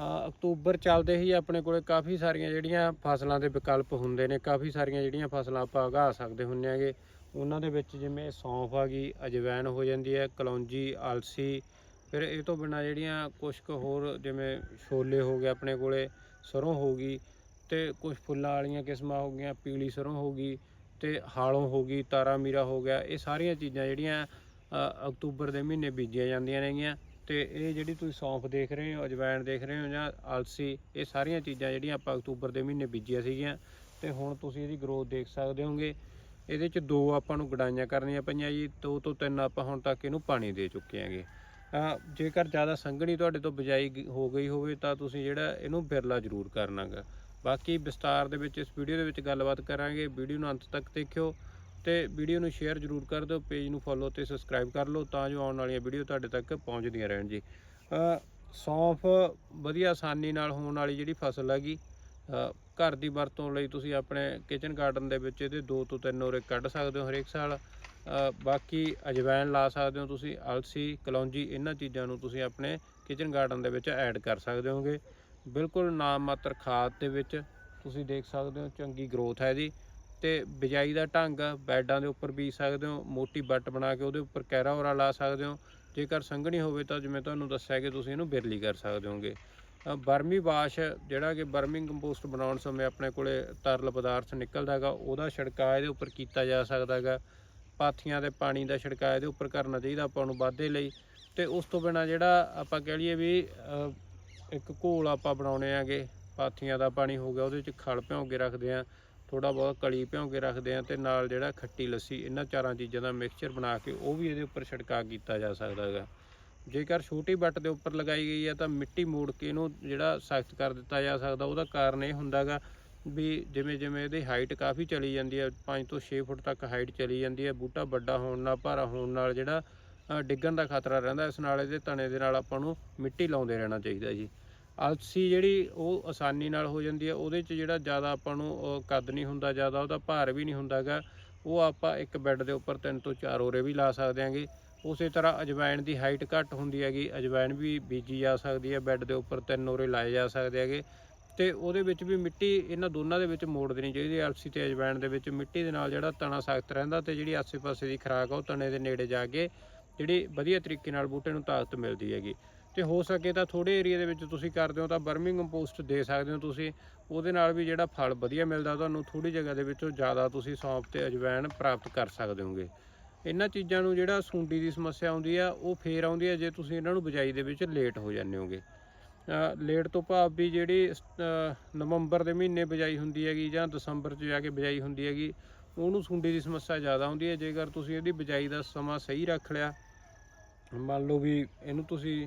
October ਚੱਲਦੇ ਹੀ ਆਪਣੇ ਕੋਲੇ ਕਾਫੀ ਸਾਰੀਆਂ ਜਿਹੜੀਆਂ ਫਸਲਾਂ ਦੇ ਵਿਕਲਪ ਹੁੰਦੇ ਨੇ, ਕਾਫੀ ਸਾਰੀਆਂ ਜਿਹੜੀਆਂ ਫਸਲਾਂ ਆਪਾਂ ਉਗਾ ਸਕਦੇ ਹੁੰਦੇ ਆਗੇ ਉਹਨਾਂ ਦੇ ਵਿੱਚ ਜਿਵੇਂ ਸੌਂਫ ਆ ਗਈ ਅਜਵੈਨ ਹੋ ਜਾਂਦੀ ਹੈ, ਕਲੌਂਜੀ ਆਲਸੀ ਫਿਰ ਇਹ ਤੋਂ ਬਿਨਾ ਜਿਹੜੀਆਂ ਕੁਝ ਕੁ ਹੋਰ ਜਿਵੇਂ ਛੋਲੇ ਹੋ ਗਏ ਆਪਣੇ ਕੋਲੇ, ਸਰੋਂ ਹੋ ਗਈ ਤੇ ਕੁਝ ਫੁੱਲਾਂ ਵਾਲੀਆਂ ਕਿਸਮਾਂ ਹੋ ਗਈਆਂ, ਪੀਲੀ ਸਰੋਂ ਹੋ ਗਈ ਤੇ ਹਾਲੋਂ ਹੋ ਗਈ ਤਾਰਾ ਮੀਰਾ ਹੋ ਗਿਆ, ਇਹ ਸਾਰੀਆਂ ਚੀਜ਼ਾਂ ਜਿਹੜੀਆਂ ਅਕਤੂਬਰ ਦੇ ਮਹੀਨੇ ਬੀਜੀਆਂ ਜਾਂਦੀਆਂ ਨੇਗੀਆਂ। ਤੇ ਇਹ ਜਿਹੜੀ ਤੁਸੀਂ ਸੌਂਫ ਦੇਖ ਰਹੇ ਹੋ, ਅਜਵਾਇਣ ਦੇਖ ਰਹੇ ਹੋ ਜਾਂ ਆਲਸੀ ਇਹ ਸਾਰੀਆਂ ਚੀਜ਼ਾਂ ਜਿਹੜੀਆਂ ਆਪਾਂ ਅਕਤੂਬਰ ਦੇ ਮਹੀਨੇ ਬੀਜੀਆਂ ਸੀਗੀਆਂ ਤੇ ਹੁਣ ਤੁਸੀਂ ਇਹਦੀ ਗਰੋਥ ਦੇਖ ਸਕਦੇ ਹੋਗੇ। ਇਹਦੇ ਚ ਦੋ ਆਪਾਂ ਨੂੰ ਗਡਾਈਆਂ ਕਰਨੀਆਂ ਪਈਆਂ ਜੀ, ਦੋ ਤੋਂ ਤਿੰਨ ਆਪਾਂ ਹੁਣ ਤੱਕ ਇਹਨੂੰ ਪਾਣੀ ਦੇ ਚੁੱਕੇ ਆਂਗੇ ਜੇਕਰ ਜ਼ਿਆਦਾ ਸੰਘਣੀ ਤੁਹਾਡੇ ਤੋਂ ਬਿਜਾਈ ਹੋ ਗਈ ਹੋਵੇ ਤਾਂ ਤੁਸੀਂ ਜਿਹੜਾ ਇਹਨੂੰ ਬਿਰਲਾ ਜ਼ਰੂਰ ਕਰਨਾਗਾ ਬਾਕੀ ਵਿਸਤਾਰ ਦੇ ਵਿੱਚ ਇਸ ਵੀਡੀਓ ਦੇ ਵਿੱਚ ਗੱਲਬਾਤ ਕਰਾਂਗੇ। ਵੀਡੀਓ ਨੂੰ ਅੰਤ ਤੱਕ ਦੇਖਿਓ। ਤੇ ਵੀਡੀਓ ਨੂੰ ਸ਼ੇਅਰ ਜ਼ਰੂਰ ਕਰ ਦਿਓ, ਪੇਜ ਨੂੰ ਫੋਲੋ ਤੇ ਸਬਸਕ੍ਰਾਈਬ ਕਰ ਲਓ ਤਾਂ ਜੋ ਆਉਣ ਵਾਲੀਆਂ ਵੀਡੀਓ ਤੁਹਾਡੇ ਤੱਕ ਪਹੁੰਚਦੀਆਂ ਰਹਿਣ ਜੀ। ਸੌਂਫ ਵਧੀਆ ਆਸਾਨੀ ਨਾਲ ਹੋਣ ਵਾਲੀ ਜਿਹੜੀ ਫਸਲ ਹੈਗੀ ਘਰ ਦੀ ਵਰਤੋਂ ਲਈ ਤੁਸੀਂ ਆਪਣੇ ਕਿਚਨ ਗਾਰਡਨ ਦੇ ਵਿੱਚ ਇਹਦੇ ਦੋ ਤੋਂ ਤਿੰਨ ਔਰੇ ਕੱਢ ਸਕਦੇ ਹੋ ਹਰੇਕ ਸਾਲ। ਬਾਕੀ ਅਜਵਾਇਣ ਲਾ ਸਕਦੇ ਹੋ ਤੁਸੀਂ, ਅਲਸੀ, ਕਲੌਂਜੀ, ਇਹਨਾਂ ਚੀਜ਼ਾਂ ਨੂੰ ਤੁਸੀਂ ਆਪਣੇ ਕਿਚਨ ਗਾਰਡਨ ਦੇ ਵਿੱਚ ਐਡ ਕਰ ਸਕਦੇ ਹੋਗੇ। ਬਿਲਕੁਲ ਨਾਮ ਮਾਤਰ ਖਾਦ ਦੇ ਵਿੱਚ ਤੁਸੀਂ ਦੇਖ ਸਕਦੇ ਹੋ ਚੰਗੀ ਗਰੋਥ ਹੈ ਜੀ। ਤੇ ਬਿਜਾਈ ਦਾ ਢੰਗ, ਬੈਡਾਂ ਦੇ ਉੱਪਰ ਬੀਜ ਸਕਦੇ ਹੋ, ਮੋਟੀ ਬੱਟ ਬਣਾ ਕੇ ਉਹਦੇ ਉੱਪਰ ਕੈਰਾ ਹੋਰਾ ਲਾ ਸਕਦੇ ਹੋ। ਜੇਕਰ ਸੰਘਣੀ ਹੋਵੇ ਤਾਂ ਜਿਵੇਂ ਤੁਹਾਨੂੰ ਦੱਸਿਆ ਕਿ ਤੁਸੀਂ ਇਹਨੂੰ ਬਿਰਲੀ ਕਰ ਸਕਦੇ ਹੋਗੇ। ਬਰਮੀ ਵਾਸ਼, ਜਿਹੜਾ ਕਿ ਬਰਮਿੰਗ ਕੰਪੋਸਟ ਬਣਾਉਣ ਸਮੇਂ ਆਪਣੇ ਕੋਲੇ ਤਰਲ ਪਦਾਰਥ ਨਿਕਲਦਾ ਹੈਗਾ, ਉਹਦਾ ਛਿੜਕਾਅ ਇਹਦੇ ਉੱਪਰ ਕੀਤਾ ਜਾ ਸਕਦਾ ਹੈਗਾ। ਪਾਥੀਆਂ ਦੇ ਪਾਣੀ ਦਾ ਛਿੜਕਾਅ ਇਹਦੇ ਉੱਪਰ ਕਰਨਾ ਚਾਹੀਦਾ ਆਪਾਂ ਨੂੰ ਵਾਧੇ ਲਈ। ਤੇ ਉਸ ਤੋਂ ਬਿਨਾ ਜਿਹੜਾ ਆਪਾਂ ਕਹਿ ਲਈਏ ਵੀ ਇੱਕ ਘੋਲ ਆਪਾਂ ਬਣਾਉਣੇ ਆਗੇ ਪਾਥੀਆਂ ਦਾ ਪਾਣੀ ਹੋ ਗਿਆ, ਉਹਦੇ ਵਿੱਚ ਖਲ ਭਿਉਂ ਕੇ ਰੱਖਦੇ ਆ ਥੋੜਾ ਬਹੁਤ ਕਲੀ ਭਿਉਂ ਕੇ ਰੱਖਦੇ ਆ ਤੇ ਨਾਲ ਜਿਹੜਾ ਖੱਟੀ ਲੱਸੀ, ਇਹਨਾਂ ਚਾਰਾਂ ਚੀਜ਼ਾਂ ਦਾ ਮਿਕਸਚਰ ਬਣਾ ਕੇ ਉਹ ਵੀ ਇਹਦੇ ਉੱਪਰ ਛਿੜਕਾਅ ਕੀਤਾ ਜਾ ਸਕਦਾ ਹੈਗਾ। ਜੇਕਰ ਛੋਟੀ ਬੱਟ ਦੇ ਉੱਪਰ ਲਗਾਈ ਗਈ ਹੈ ਤਾਂ ਮਿੱਟੀ ਮੋੜ ਕੇ ਇਹਨੂੰ ਜਿਹੜਾ ਸਖਤ ਕਰ ਦਿੱਤਾ ਜਾ ਸਕਦਾ, ਉਹਦਾ ਕਾਰਨ ਇਹ ਹੁੰਦਾਗਾ ਵੀ ਜਿਵੇਂ ਜਿਵੇਂ ਇਹਦੀ ਹਾਈਟ ਕਾਫੀ ਚਲੀ ਜਾਂਦੀ ਹੈ 5 ਤੋਂ 6 ਫੁੱਟ ਤੱਕ ਹਾਈਟ ਚਲੀ ਜਾਂਦੀ ਹੈ, ਬੂਟਾ ਵੱਡਾ ਹੋਣ ਨਾਲ, ਭਾਰਾ ਹੋਣ ਨਾਲ ਜਿਹੜਾ ਡਿੱਗਣ ਦਾ ਖਤਰਾ ਰਹਿੰਦਾ ਇਸ ਨਾਲ ਇਹਦੇ ਤਣੇ ਦੇ ਨਾਲ ਆਪਾਂ ਨੂੰ ਮਿੱਟੀ ਲਾਉਂਦੇ ਰਹਿਣਾ ਚਾਹੀਦਾ ਜੀ। ਆਲਸੀ ਜਿਹੜੀ ਉਹ ਆਸਾਨੀ ਨਾਲ ਹੋ ਜਾਂਦੀ ਹੈ, ਉਹਦੇ 'ਚ ਜਿਹੜਾ ਜ਼ਿਆਦਾ ਆਪਾਂ ਨੂੰ ਕੱਦ ਨਹੀਂ ਹੁੰਦਾ ਜ਼ਿਆਦਾ, ਉਹਦਾ ਭਾਰ ਵੀ ਨਹੀਂ ਹੁੰਦਾਗਾ, ਉਹ ਆਪਾਂ ਇੱਕ ਬੈੱਡ ਦੇ ਉੱਪਰ ਤਿੰਨ ਤੋਂ ਚਾਰ ਔਰੇ ਵੀ ਲਾ ਸਕਦੇ ਆਂਗੇ। ਉਸੇ ਤਰ੍ਹਾਂ ਅਜਵਾਇਣ ਦੀ ਹਾਈਟ ਘੱਟ ਹੁੰਦੀ ਹੈਗੀ, ਅਜਵਾਇਣ ਵੀ ਬੀਜੀ ਜਾ ਸਕਦੀ ਹੈ, ਬੈੱਡ ਦੇ ਉੱਪਰ ਤਿੰਨ ਔਰੇ ਲਾਏ ਜਾ ਸਕਦੇ ਹੈਗੇ। ਤੇ ਉਹਦੇ ਵਿੱਚ ਵੀ ਮਿੱਟੀ ਇਹਨਾਂ ਦੋਨਾਂ ਦੇ ਵਿੱਚ ਮੋੜ ਦੇਣੀ ਚਾਹੀਦੀ ਹੈ ਅਲਸੀ ਤੇ ਅਜਵਾਇਣ ਦੇ ਵਿੱਚ। ਮਿੱਟੀ ਦੇ ਨਾਲ ਜਿਹੜਾ ਤਣਾ ਸਖਤ ਰਹਿੰਦਾ ਤੇ ਜਿਹੜੀ ਆਸੇ-ਪਾਸੇ ਦੀ ਖੁਰਾਕ ਆ, ਉਹ ਤਣੇ ਦੇ ਨੇੜੇ ਜਾ ਕੇ ਜਿਹੜੀ ਵਧੀਆ ਤਰੀਕੇ ਨਾਲ ਬੂਟੇ ਨੂੰ ਤਾਕਤ ਮਿਲਦੀ ਹੈਗੀ। ਤੇ ਹੋ ਸਕੇ ਤਾਂ ਥੋੜੇ ਏਰੀਆ ਦੇ ਵਿੱਚ ਤੁਸੀਂ ਕਰਦੇ ਹੋ ਤਾਂ ਬਰਮਿੰਗ ਕੰਪੋਸਟ ਦੇ ਸਕਦੇ ਹੋ ਤੁਸੀਂ। ਉਹਦੇ ਨਾਲ ਵੀ ਜਿਹੜਾ ਫਲ ਵਧੀਆ ਮਿਲਦਾ ਤੁਹਾਨੂੰ ਥੋੜੀ ਜਗ੍ਹਾ ਦੇ ਵਿੱਚੋਂ ਜ਼ਿਆਦਾ ਤੁਸੀਂ ਸੌਂਫ ਤੇ ਅਜਵਾਇਣ ਪ੍ਰਾਪਤ ਕਰ ਸਕਦੇ ਹੋਗੇ। ਇਹਨਾਂ ਚੀਜ਼ਾਂ ਨੂੰ ਜਿਹੜਾ ਸੁੰਡੀ ਦੀ ਸਮੱਸਿਆ ਆਉਂਦੀ ਆ ਉਹ ਫੇਰ ਆਉਂਦੀ ਆ ਜੇ ਤੁਸੀਂ ਇਹਨਾਂ ਨੂੰ ਬਿਜਾਈ ਦੇ ਵਿੱਚ ਲੇਟ ਹੋ ਜਾਂਦੇ ਹੋਗੇ। ਲੇਟ ਤੋਂ ਭਾਵ ਵੀ ਜਿਹੜੀ ਅ, ਨਵੰਬਰ ਦੇ ਮਹੀਨੇ ਬਿਜਾਈ ਹੁੰਦੀ ਹੈਗੀ ਜਾਂ ਦਸੰਬਰ 'ਚ ਜਾ ਕੇ ਬਿਜਾਈ ਹੁੰਦੀ ਹੈਗੀ ਉਹਨੂੰ ਸੁੰਡੀ ਦੀ ਸਮੱਸਿਆ ਜ਼ਿਆਦਾ ਆਉਂਦੀ ਹੈ। ਜੇਕਰ ਤੁਸੀਂ ਇਹਦੀ ਬਿਜਾਈ ਦਾ ਸਮਾਂ ਸਹੀ ਰੱਖ ਲਿਆ ਮੰਨ ਲਓ ਵੀ ਇਹਨੂੰ ਤੁਸੀਂ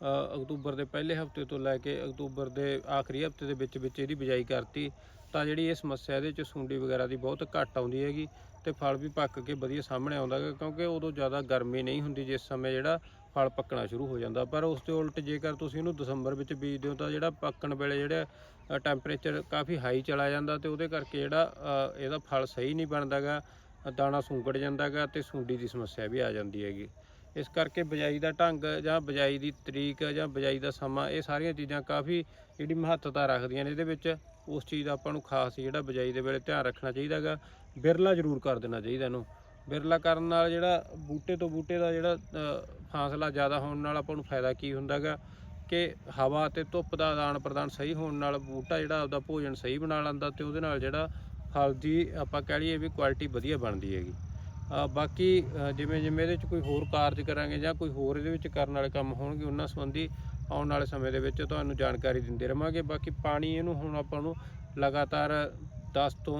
ਅਕਤੂਬਰ ਦੇ ਪਹਿਲੇ ਹਫ਼ਤੇ ਤੋਂ ਲੈ ਕੇ ਅਕਤੂਬਰ ਦੇ ਆਖਰੀ ਹਫ਼ਤੇ ਦੇ ਵਿੱਚ ਵਿੱਚ ਇਹਦੀ ਬਿਜਾਈ ਕਰਤੀ। ਤਾਂ ਜਿਹੜੀ ਇਹ ਸਮੱਸਿਆ ਇਹਦੇ ਚ ਸੁੰਡੀ ਵਗੈਰਾ ਦੀ ਬਹੁਤ ਘੱਟ ਆਉਂਦੀ ਹੈਗੀ ਤੇ ਫਲ ਵੀ ਪੱਕ ਕੇ ਵਧੀਆ ਸਾਹਮਣੇ ਆਉਂਦਾ ਹੈਗਾ, ਕਿਉਂਕਿ ਉਦੋਂ ਜ਼ਿਆਦਾ ਗਰਮੀ ਨਹੀਂ ਹੁੰਦੀ ਜਿਸ ਸਮੇਂ ਜਿਹੜਾ ਫਲ ਪੱਕਣਾ ਸ਼ੁਰੂ ਹੋ ਜਾਂਦਾ। ਪਰ ਉਸ ਦੇ ਉਲਟ ਜੇਕਰ ਤੁਸੀਂ ਇਹਨੂੰ ਦਸੰਬਰ ਵਿੱਚ ਬੀਜਦੇ ਹੋ ਤਾਂ ਜਿਹੜਾ ਪੱਕਣ ਵੇਲੇ ਜਿਹੜਾ ਟੈਂਪਰੇਚਰ ਕਾਫੀ ਹਾਈ ਚਲਾ ਜਾਂਦਾ ਤੇ ਉਹਦੇ ਕਰਕੇ ਜਿਹੜਾ ਇਹਦਾ ਫਲ ਸਹੀ ਨਹੀਂ ਬਣਦਾਗਾ ਦਾਣਾ ਸੁੰਗੜ ਜਾਂਦਾਗਾ ਤੇ ਸੁੰਡੀ ਦੀ ਸਮੱਸਿਆ ਵੀ ਆ ਜਾਂਦੀ ਹੈਗੀ। ਇਸ ਕਰਕੇ ਬਿਜਾਈ ਦਾ ਢੰਗ ਜਾਂ ਬਿਜਾਈ ਦੀ ਤਰੀਕ ਜਾਂ ਬਿਜਾਈ ਦਾ ਸਮਾਂ, ਇਹ ਸਾਰੀਆਂ ਚੀਜ਼ਾਂ ਕਾਫੀ ਜਿਹੜੀ ਮਹੱਤਤਾ ਰੱਖਦੀਆਂ ਨੇ, ਇਹਦੇ ਵਿੱਚ ਉਸ ਚੀਜ਼ ਦਾ ਆਪਾਂ ਨੂੰ ਖਾਸ ਜਿਹੜਾ ਬਿਜਾਈ ਦੇ ਵੇਲੇ ਧਿਆਨ ਰੱਖਣਾ ਚਾਹੀਦਾਗਾ ਬਿਰਲਾ ਜ਼ਰੂਰ ਕਰ ਦੇਣਾ ਚਾਹੀਦਾ ਇਹਨੂੰ। ਬਿਰਲਾ ਕਰਨ ਨਾਲ ਜਿਹੜਾ ਬੂਟੇ ਤੋਂ ਬੂਟੇ ਦਾ ਜਿਹੜਾ ਫਾਸਲਾ ਜ਼ਿਆਦਾ ਹੋਣ ਨਾਲ ਆਪਾਂ ਨੂੰ ਫਾਇਦਾ ਕੀ ਹੁੰਦਾਗਾ ਕਿ ਹਵਾ ਤੇ ਧੁੱਪ ਦਾ ਆਦਾਨ ਪ੍ਰਦਾਨ ਸਹੀ ਹੋਣ ਨਾਲ ਬੂਟਾ ਜਿਹੜਾ ਆਪਦਾ ਭੋਜਨ ਸਹੀ ਬਣਾ ਲੈਂਦਾ ਤੇ ਉਹਦੇ ਨਾਲ ਜਿਹੜਾ ਫਲ ਦੀ ਆਪਾਂ ਕਹਿ ਲਈਏ ਵੀ ਕੁਆਲਿਟੀ ਵਧੀਆ ਬਣਦੀ ਹੈਗੀ। ਬਾਕੀ ਜਿਵੇਂ ਜਿਵੇਂ ਇਹਦੇ ਚ ਕੋਈ ਹੋਰ ਕਾਰਜ ਕਰਾਂਗੇ ਜਾਂ ਕੋਈ ਹੋਰ ਇਹਦੇ ਵਿੱਚ ਕਰਨ ਵਾਲੇ ਕੰਮ ਹੋਣਗੇ, ਉਹਨਾਂ ਸੰਬੰਧੀ ਆਉਣ ਵਾਲੇ ਸਮੇਂ ਦੇ ਵਿੱਚ ਤੁਹਾਨੂੰ ਜਾਣਕਾਰੀ ਦਿੰਦੇ ਰਵਾਂਗੇ। ਬਾਕੀ ਪਾਣੀ ਇਹਨੂੰ ਹੁਣ ਆਪਾਂ ਨੂੰ ਲਗਾਤਾਰ 10 ਤੋਂ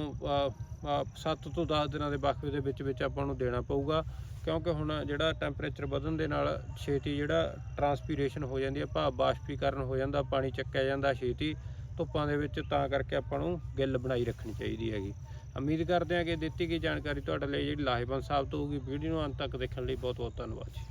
7 ਤੋਂ 10 ਦਿਨਾਂ ਦੇ ਵਕਫੇ ਦੇ ਵਿੱਚ ਵਿੱਚ ਆਪਾਂ ਨੂੰ ਦੇਣਾ ਪਊਗਾ। ਕਿਉਂਕਿ ਹੁਣ ਜਿਹੜਾ ਟੈਂਪਰੇਚਰ ਵਧਣ ਦੇ ਨਾਲ ਛੇਤੀ ਜਿਹੜਾ ਟਰਾਂਸਪੀਰੇਸ਼ਨ ਹੋ ਜਾਂਦੀ ਹੈ, ਭਾਵ ਬਾਸ਼ਪੀਕਰਨ ਹੋ ਜਾਂਦਾ, ਪਾਣੀ ਚੱਕਿਆ ਜਾਂਦਾ ਛੇਤੀ। ਧੁੱਪਾਂ ਦੇ ਵਿੱਚ ਤਾਂ ਕਰਕੇ ਆਪਾਂ ਨੂੰ ਗਿੱਲ ਬਣਾਈ ਰੱਖਣੀ ਚਾਹੀਦੀ ਹੈਗੀ। ਉਮੀਦ ਕਰਦੇ ਹਾਂ ਕਿ ਦਿੱਤੀ ਗਈ ਜਾਣਕਾਰੀ ਤੁਹਾਡੇ ਲਈ ਜਿਹੜੀ ਲਾਹੇਵੰਦ ਸਾਬਤ ਹੋਊਗੀ। ਵੀਡੀਓ ਨੂੰ ਅੰਤ ਤੱਕ ਦੇਖਣ ਲਈ ਬਹੁਤ ਬਹੁਤ ਧੰਨਵਾਦ ਜੀ।